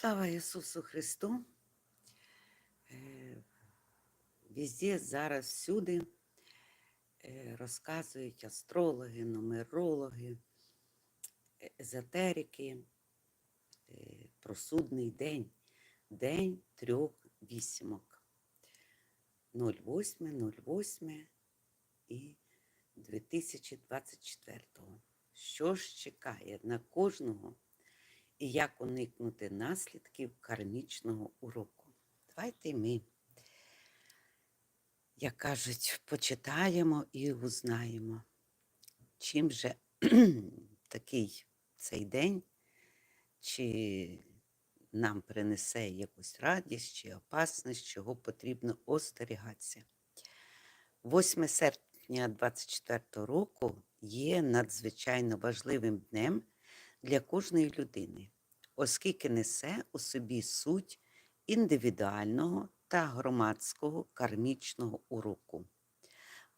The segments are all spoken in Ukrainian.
Слава Ісусу Христу! Е, Везде зараз всюди е, розказують астрологи, нумерологи, езотерики е, про судний день, день трьох вісімок. 08, 08 і 2024. Що ж чекає на кожного? І як уникнути наслідків кармічного уроку. Давайте ми, як кажуть, почитаємо і узнаємо, чим же такий цей день, чи нам принесе якусь радість чи опасність, чого потрібно остерігатися. 8 серпня 2024 року є надзвичайно важливим днем для кожної людини, оскільки несе у собі суть індивідуального та громадського кармічного уроку.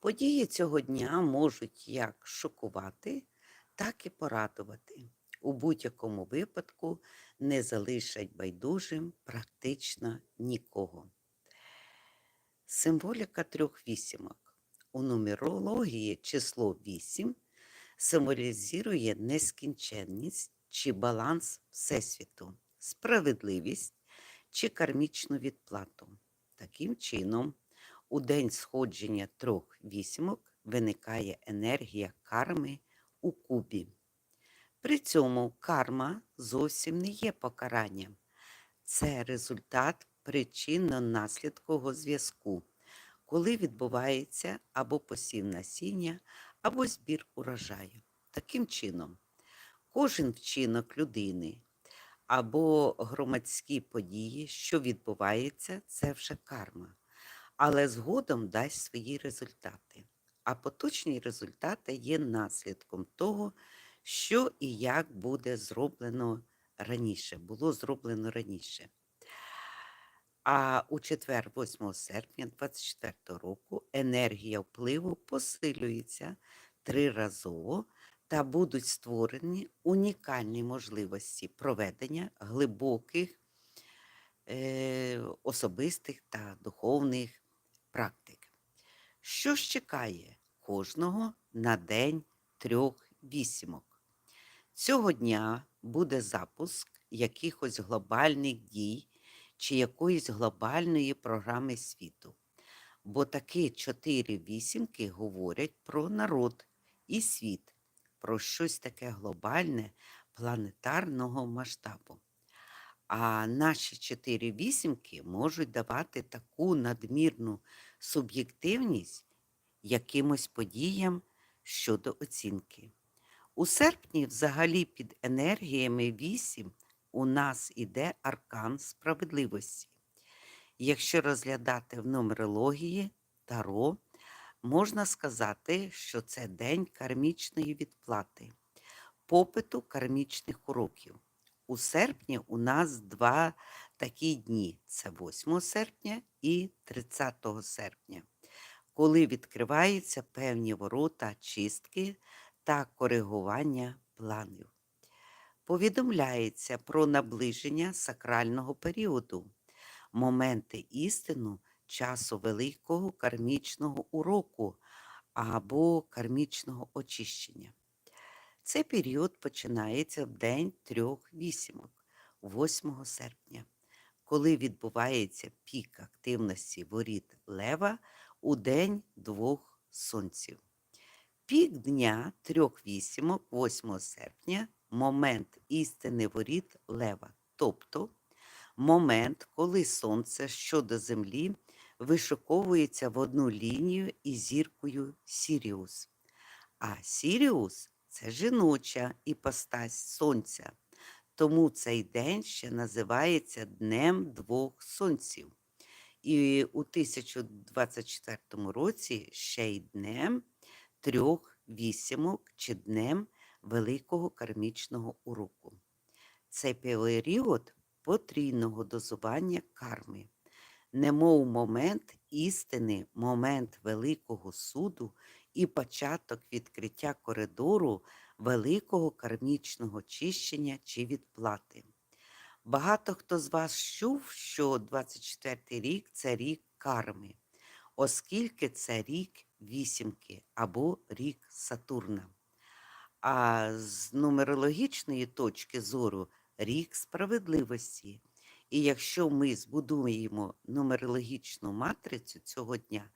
Події цього дня можуть як шокувати, так і порадувати. У будь-якому випадку не залишать байдужим практично нікого. Символіка трьох вісімок. У нумерології число 8 символізує нескінченність чи баланс Всесвіту, справедливість чи кармічну відплату. Таким чином, у день сходження трьох вісімок виникає енергія карми у кубі. При цьому карма зовсім не є покаранням, це результат причинно-наслідкового зв'язку, коли відбувається або посів насіння, або збір урожаю. Таким чином, кожен вчинок людини або громадські події, що відбуваються, це вже карма, але згодом дасть свої результати. А поточні результати є наслідком того, що і як буде зроблено раніше, було зроблено раніше. А у четвер, 8 серпня 2024 року, енергія впливу посилюється триразово та будуть створені унікальні можливості проведення глибоких е, особистих та духовних практик. Що ж чекає кожного на день трьох вісімок? Цього дня буде запуск якихось глобальних дій чи якоїсь глобальної програми світу. Бо такі чотири вісімки говорять про народ і світ, про щось таке глобальне, планетарного масштабу. А наші чотири вісімки можуть давати таку надмірну суб'єктивність якимось подіям щодо оцінки. У серпні, взагалі, під енергіями 8 у нас іде аркан справедливості. Якщо розглядати в нумерології таро, можна сказати, що це день кармічної відплати, попиту кармічних уроків. У серпні у нас два такі дні: це 8 серпня і 30 серпня, коли відкриваються певні ворота чистки та коригування планів повідомляється про наближення сакрального періоду, моменти істину часу великого кармічного уроку або кармічного очищення. Цей період починається в день трьох вісімок, 8 серпня, коли відбувається пік активності воріт Лева у день двох сонців. Пік дня трьох вісімок, 8 серпня момент істини воріт лева, тобто момент, коли сонце щодо землі вишуковується в одну лінію із зіркою Сіріус. А Сіріус це жіноча іпостась сонця. Тому цей день ще називається Днем двох сонців. І у 1024 році ще й днем трьох вісімок чи днем великого кармічного уроку. Це період потрійного дозування карми, немов момент істини, момент великого суду і початок відкриття коридору великого кармічного чищення чи відплати. Багато хто з вас чув, що 24-й рік це рік карми, оскільки це рік вісімки або рік Сатурна. А з нумерологічної точки зору рік справедливості. І якщо ми збудуємо нумерологічну матрицю цього дня,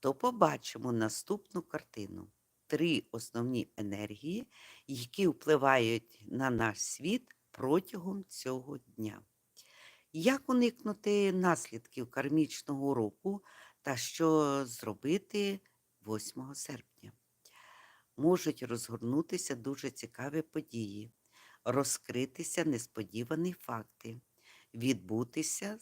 то побачимо наступну картину: три основні енергії, які впливають на наш світ протягом цього дня. Як уникнути наслідків кармічного року та що зробити 8 серпня? Можуть розгорнутися дуже цікаві події, розкритися несподівані факти, відбутися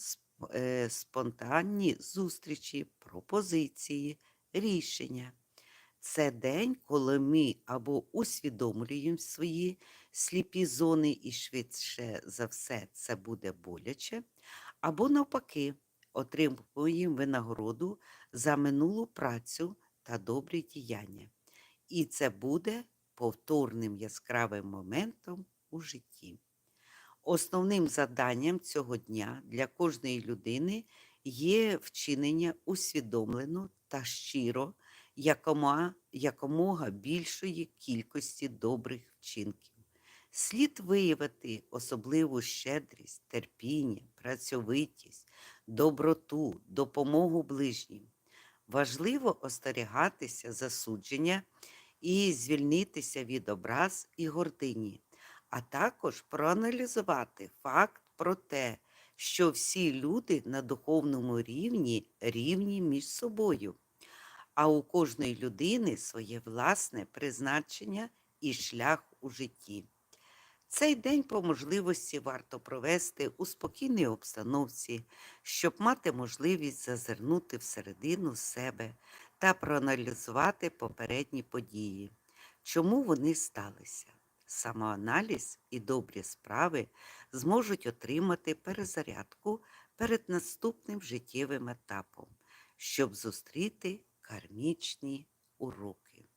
е, спонтанні зустрічі, пропозиції, рішення. Це день, коли ми або усвідомлюємо свої сліпі зони, і швидше за все це буде боляче, або навпаки, отримуємо винагороду за минулу працю та добрі діяння. І це буде повторним яскравим моментом у житті. Основним заданням цього дня для кожної людини є вчинення усвідомлено та щиро якома, якомога більшої кількості добрих вчинків. Слід виявити особливу щедрість, терпіння, працьовитість, доброту, допомогу ближнім. Важливо остерігатися засудження і звільнитися від образ і гордині, а також проаналізувати факт про те, що всі люди на духовному рівні рівні між собою, а у кожної людини своє власне призначення і шлях у житті. Цей день по можливості варто провести у спокійній обстановці, щоб мати можливість зазирнути всередину себе та проаналізувати попередні події, чому вони сталися. Самоаналіз і добрі справи зможуть отримати перезарядку перед наступним життєвим етапом, щоб зустріти кармічні уроки.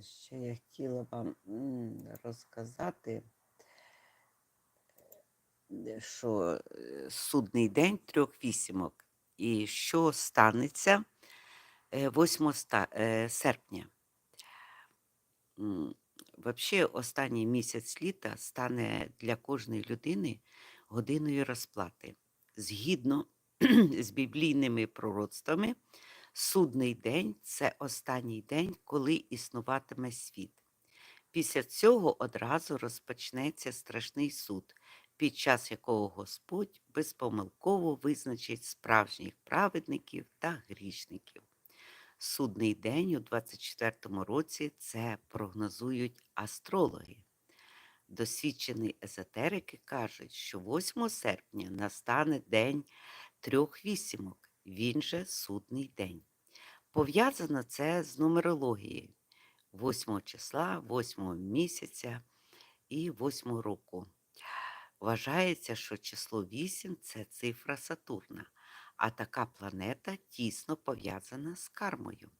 Ще я хотіла вам розказати, е, що е, судний день трьох вісімок і що станеться 8 е, серпня. Взагалі, останній місяць літа стане для кожної людини годиною розплати. Згідно з біблійними пророцтвами, Судний день це останній день, коли існуватиме світ. Після цього одразу розпочнеться страшний суд, під час якого Господь безпомилково визначить справжніх праведників та грішників. Судний день у 24-му році це прогнозують астрологи. Досвідчені езотерики кажуть, що 8 серпня настане день трьох вісімок він же судний день. Пов'язано це з нумерологією 8 числа, 8 місяця і 8 року. Вважається, що число 8 це цифра Сатурна, а така планета тісно пов'язана з кармою.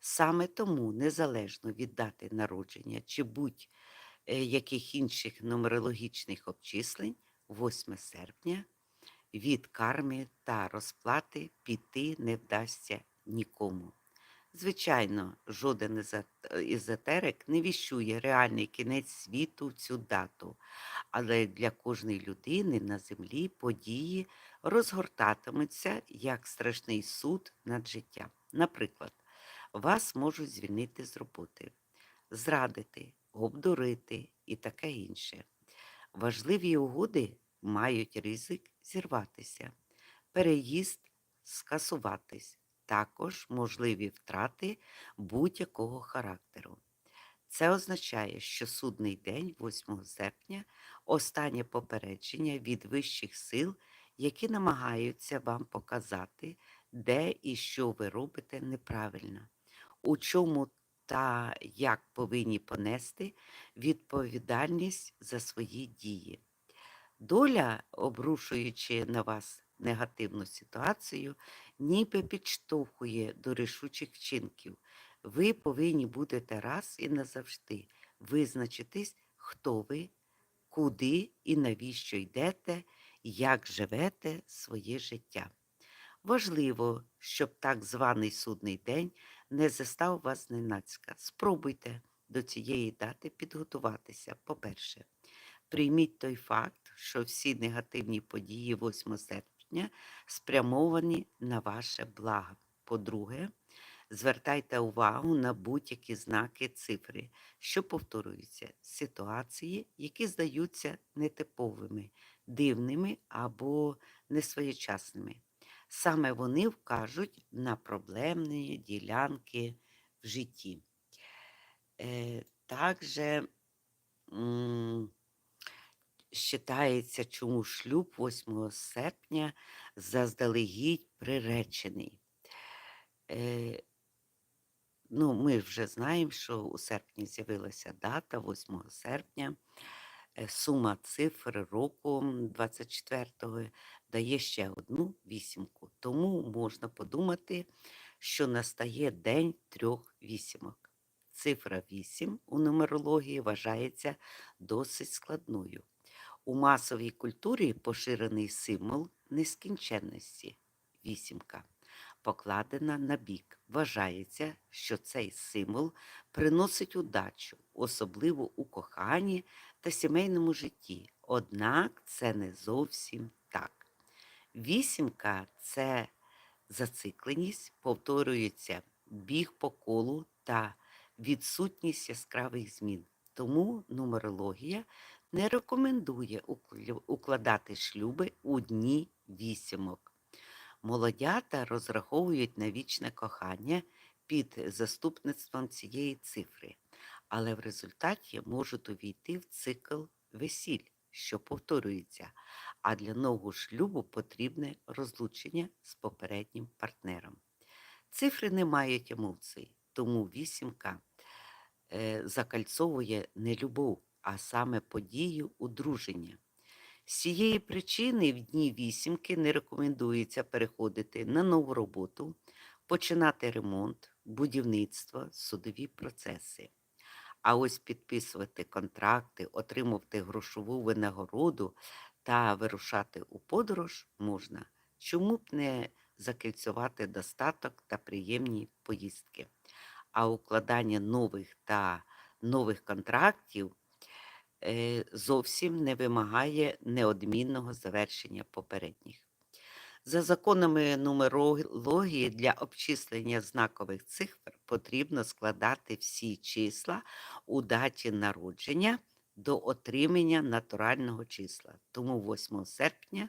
Саме тому, незалежно від дати народження чи будь-яких інших нумерологічних обчислень, 8 серпня від карми та розплати піти не вдасться нікому. Звичайно, жоден езотерик не віщує реальний кінець світу в цю дату, але для кожної людини на землі події розгортатимуться як страшний суд над життям. Наприклад, вас можуть звільнити з роботи, зрадити, обдурити і таке інше. Важливі угоди мають ризик зірватися, переїзд скасуватись, також можливі втрати будь-якого характеру. Це означає, що судний день, 8 серпня, останнє попередження від вищих сил, які намагаються вам показати, де і що ви робите неправильно, у чому та як повинні понести відповідальність за свої дії. Доля, обрушуючи на вас негативну ситуацію, ніби підштовхує до рішучих вчинків. Ви повинні будете раз і назавжди визначитись, хто ви, куди і навіщо йдете, як живете своє життя. Важливо, щоб так званий судний день не застав вас зненацька. Спробуйте до цієї дати підготуватися. По-перше, прийміть той факт, що всі негативні події 8 серпня спрямовані на ваше благо. По-друге, звертайте увагу на будь-які знаки цифри, що повторюються, ситуації, які здаються нетиповими, дивними або несвоєчасними. Саме вони вкажуть на проблемні ділянки в житті. Е, Вважається, чому шлюб 8 серпня заздалегідь приречений. Е, Ну, Ми вже знаємо, що у серпні з'явилася дата 8 серпня. Е, сума цифр року 24-го дає ще одну вісімку. Тому можна подумати, що настає день трьох вісімок. Цифра 8 у нумерології вважається досить складною. У масовій культурі поширений символ нескінченності вісімка покладена на бік. Вважається, що цей символ приносить удачу, особливо у коханні та сімейному житті. Однак це не зовсім так. Вісімка це зацикленість, повторюється біг по колу та відсутність яскравих змін. Тому нумерологія не рекомендує укладати шлюби у дні вісімок. Молодята розраховують на вічне кохання під заступництвом цієї цифри, але в результаті можуть увійти в цикл весіль, що повторюється, а для нового шлюбу потрібне розлучення з попереднім партнером. Цифри не мають емоцій, тому вісімка е, закальцовує не любов, а саме подію одруження. З цієї причини в дні вісімки не рекомендується переходити на нову роботу, починати ремонт, будівництво, судові процеси. А ось підписувати контракти, отримувати грошову винагороду та вирушати у подорож можна, чому б не закільцювати достаток та приємні поїздки. А укладання нових та нових контрактів зовсім не вимагає неодмінного завершення попередніх. За законами нумерології для обчислення знакових цифр потрібно складати всі числа у даті народження до отримання натурального числа. Тому 8 серпня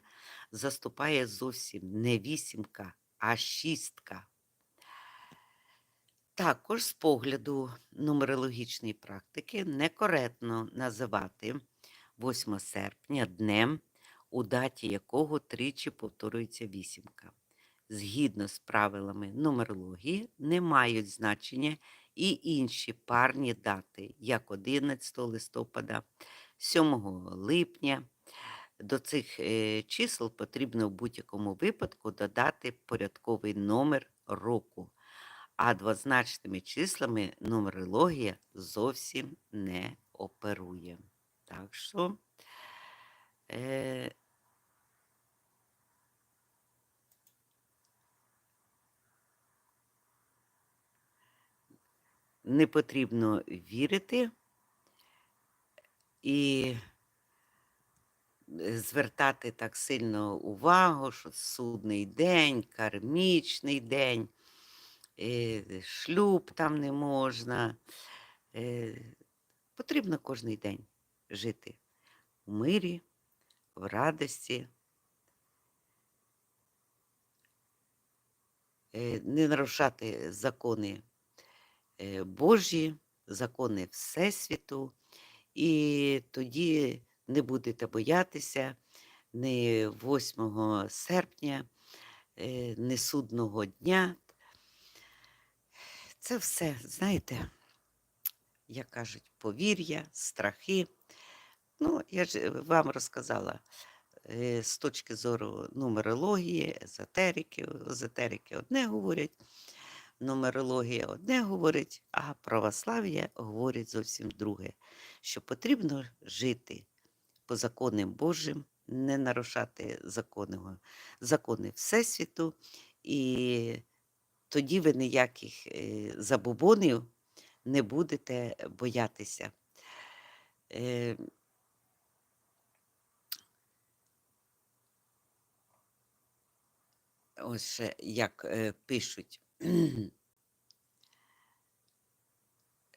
заступає зовсім не вісімка, а шістка. Також з погляду нумерологічної практики некоректно називати 8 серпня днем, у даті якого тричі повторюється вісімка. Згідно з правилами нумерології, не мають значення і інші парні дати, як 11 листопада, 7 липня. До цих е, чисел потрібно в будь-якому випадку додати порядковий номер року а двозначними числами нумерологія зовсім не оперує. Так що е, не потрібно вірити і звертати так сильно увагу, що судний день, кармічний день. Е, шлюб там не можна. Е, потрібно кожен день жити в мирі, в радості, е, не нарушати закони Божі, закони Всесвіту, і тоді не будете боятися ні 8 серпня, ні судного дня. Це все, знаєте, як кажуть, повір'я, страхи. Ну, я ж вам розказала е, з точки зору нумерології, езотерики. Езотерики одне говорять, нумерологія одне говорить, а православ'я говорить зовсім друге, що потрібно жити по законам Божим, не нарушати закони, закони Всесвіту, і тоді ви ніяких е, забобонів не будете боятися. Е, Ось як е, пишуть.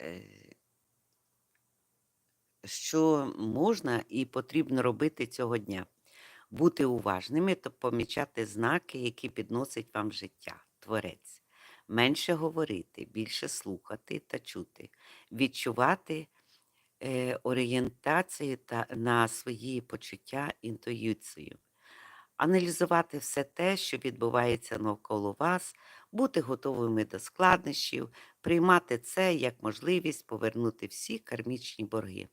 Е, що можна і потрібно робити цього дня. Бути уважними та помічати знаки, які підносить вам життя, творець. Менше говорити, більше слухати та чути, відчувати е, орієнтацію та на свої почуття інтуїцію. Аналізувати все те, що відбувається навколо вас, бути готовими до складнощів, приймати це як можливість повернути всі кармічні борги.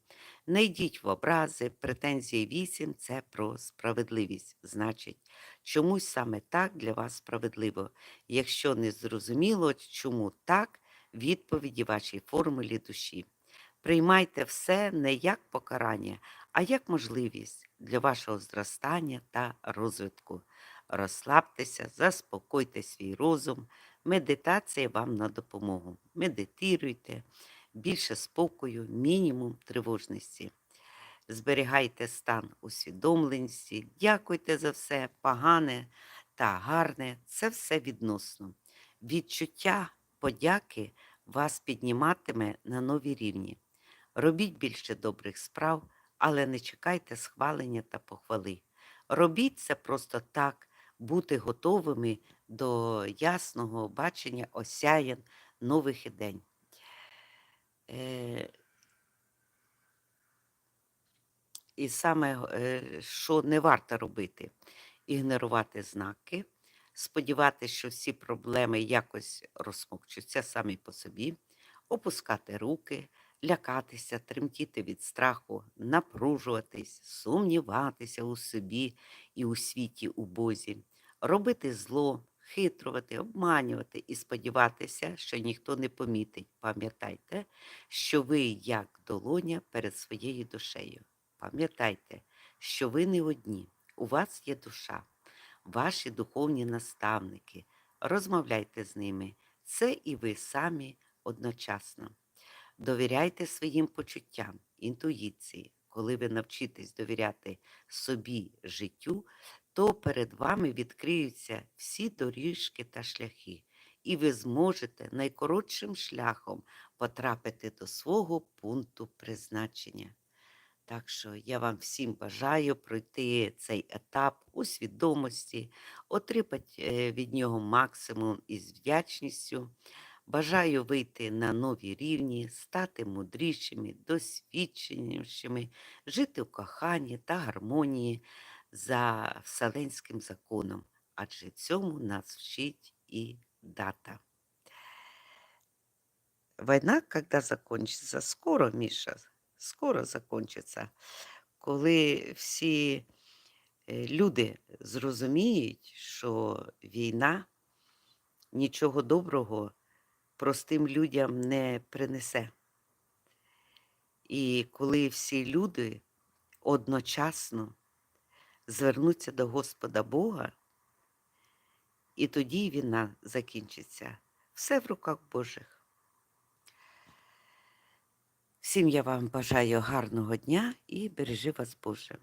Не йдіть в образи, претензії 8 – це про справедливість. Значить, чомусь саме так для вас справедливо. Якщо не зрозуміло, чому так, відповіді вашій формулі душі. Приймайте все не як покарання, а як можливість для вашого зростання та розвитку. Розслабтеся, заспокойте свій розум, медитація вам на допомогу. Медитуйте, більше спокою, мінімум тривожності. Зберігайте стан усвідомленості, дякуйте за все, погане та гарне це все відносно. Відчуття подяки вас підніматиме на нові рівні. Робіть більше добрих справ, але не чекайте схвалення та похвали. Робіть це просто так, бути готовими до ясного бачення осяян нових ідень. Е, І саме, е, що не варто робити, ігнорувати знаки, сподіватися, що всі проблеми якось розсмокчуться самі по собі, опускати руки, лякатися, тремтіти від страху, напружуватись, сумніватися у собі і у світі у Бозі, робити зло, хитрувати, обманювати і сподіватися, що ніхто не помітить. Пам'ятайте, що ви як долоня перед своєю душею. Пам'ятайте, що ви не одні, у вас є душа, ваші духовні наставники. Розмовляйте з ними. Це і ви самі одночасно. Довіряйте своїм почуттям, інтуїції. Коли ви навчитесь довіряти собі життю, то перед вами відкриються всі доріжки та шляхи, і ви зможете найкоротшим шляхом потрапити до свого пункту призначення. Так що я вам всім бажаю пройти цей етап у свідомості, отримати е, від нього максимум із вдячністю. Бажаю вийти на нові рівні, стати мудрішими, досвідченішими, жити в коханні та гармонії за вселенським законом, адже цьому нас вчить і дата. Війна, коли закінчиться, скоро, Міша, скоро закінчиться, коли всі е, люди зрозуміють, що війна нічого доброго простим людям не принесе. І коли всі люди одночасно звернуться до Господа Бога, і тоді війна закінчиться. Все в руках Божих. Всім я вам бажаю гарного дня і бережи вас Боже.